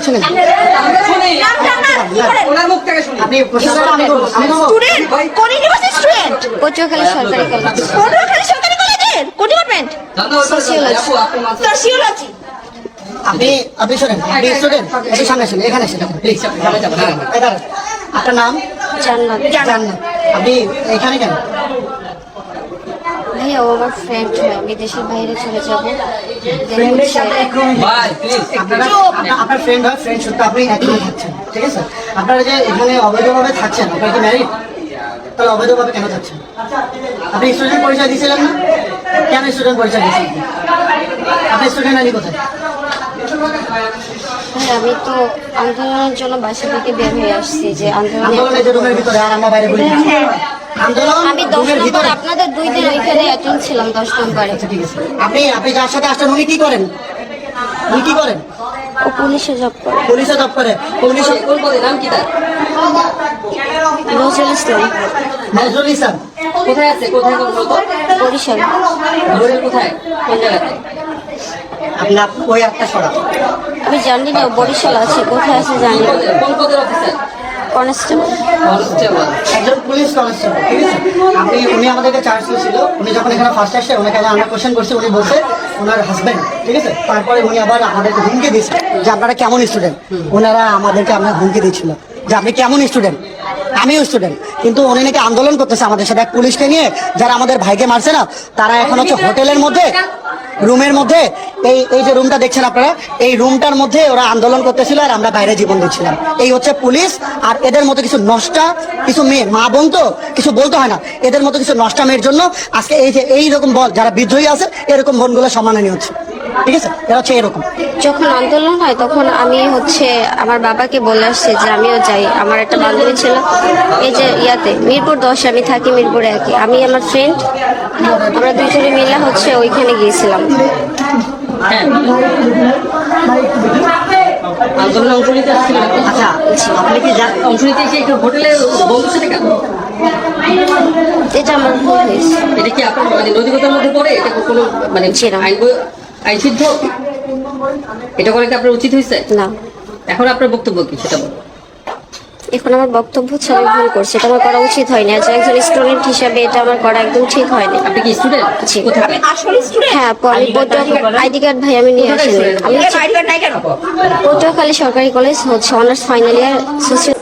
করছেন আপনি কোন ইউনিভার্সিটি স্টুডেন্ট সরকারি কলেজ সরকারি কলেজের কোন ডিপার্টমেন্ট সোশিওলজি আপনি আপনি শোনেন আপনি স্টুডেন্ট সামনে আসেন এখানে আসেন প্লিজ আপনার নাম? জান্নাত। জান্নাত। আপনি এখানে কেন? ও আমার ফ্রেন্ড হয় আমি দেশের বাইরে চলে যাব। ফ্রেন্ডের সাথে এক রুমে ভাই প্লিজ আপনারা আপনার- ফ্রেন্ড হয় ফ্রেন্ড শুধু আপনি এক রুমে থাকছেন ঠিক আছে? আপনারা যে এখানে অবৈধভাবে থাকছেন আপনারা কি ম্যারিড তাহলে অবৈধভাবে কেন থাকছেন? আপনি স্টুডেন্ট পরিচয় দিয়েছিলেন না? কেন স্টুডেন্ট পরিচয় দিয়েছিলেন? আপনি স্টুডেন্ট আনি কোথায়? ভাই আমি তো আন্দোলনের জন্য বাসা থেকে বের হয়ে আসছি যে আন্দোলনে আন্দোলনের যে রুমের ভিতরে আমরা বাইরে আমি দশ নম্বর আপনাদের দুই দিন ওইখানে অ্যাটেন্ড ছিলাম দশ নম্বরে। আচ্ছা ঠিক আছে। আপনি আপনি যার সাথে আসছেন? উনি কি করেন? উনি কি করেন? ও পুলিশে জব করে। পুলিশে জব করে। পুলিশে কোন পদে? নাম কি তার? নজরুল ইসলাম। নজরুল ইসলাম। কোথায় আছে? কোথায় কোন মতো? বরিশাল। ঘরের কোথায়? কোন জায়গাতে? আপনার ওই একটা সরা আমি জানি না বরিশাল আছে কোথায় আছে জানি না। কোন পদের অফিসার কনস্টেবল। কনস্টেবল। একজন পুলিশ কনস্টেবল ঠিক আছে? আপনি উনি আমাদেরকে চার্জ উনি যখন এখানে ফার্স্ট আসছে ওনাকে আমরা কোশ্চেন করছি। উনি বলছে ওনার ঠিক আছে? তারপরে উনি আবার আমাদেরকে হুমকি দিয়েছে যে আপনারা কেমন স্টুডেন্ট ওনারা আমাদেরকে আপনার হুমকি দিচ্ছিল যে আপনি কেমন স্টুডেন্ট আমিও স্টুডেন্ট কিন্তু উনি নাকি আন্দোলন করতেছে আমাদের সাথে। এক পুলিশকে নিয়ে যারা আমাদের ভাইকে মারছে না তারা এখন হচ্ছে হোটেলের মধ্যে রুমের মধ্যে, এই এই যে রুমটা দেখছেন আপনারা, এই রুমটার মধ্যে ওরা আন্দোলন করতেছিল আর আমরা বাইরে জীবন দিচ্ছিলাম। এই হচ্ছে পুলিশ আর এদের মতো কিছু নষ্টা, কিছু মেয়ে, মা বোন তো কিছু বলতে হয় না, এদের মতো কিছু নষ্টা মেয়ের জন্য আজকে এই যে এইরকম বল, যারা বিদ্রোহী আছে, এরকম বনগুলো সম্মাননীয় হচ্ছে। ঠিক আছে? এরা হচ্ছে এরকম। যখন আন্দোলন হয় তখন আমি হচ্ছে আমার বাবাকে বলে আসছি যে আমিও যাই। আমার একটা বান্ধবী ছিল এই যে ইয়াতে মিরপুর দশ আমি থাকি মিরপুর একে আমি আমার ফ্রেন্ড আমরা দুজনে মিলে হচ্ছে ওইখানে গিয়েছিলাম। হ্যাঁ। আন্দোলনে অংশ নিতে আসছিলেন আচ্ছা আপনি কি অংশ নিতে এসে একটু হোটেলে বন্ধুর সাথে কেন? এটা আমার ভুল হয়েছে। এটা কি আপনার মানে নৈতিকতার মধ্যে পড়ে? এটা কোনো মানে আইন সিদ্ধ? এটা করে কি আপনার উচিত হয়েছে? না। এখন আপনার বক্তব্য কি সেটা বলুন। এখন আমার বক্তব্য হচ্ছে আমি ভুল করছি এটা আমার করা উচিত হয়নি। আজ একজন স্টুডেন্ট হিসাবে এটা আমার করা একদম ঠিক হয়নি। আপনি কি স্টুডেন্ট জি। কোথায়? আসলে স্টুডেন্ট হ্যাঁ আমি আইডি কার্ড ভাই আমি নিয়ে আসিনি। আমি আইডি কার্ড নাই কেন? পটুয়াখালী সরকারি কলেজ হচ্ছে অনার্স ফাইনাল ইয়ার সোশিয়াল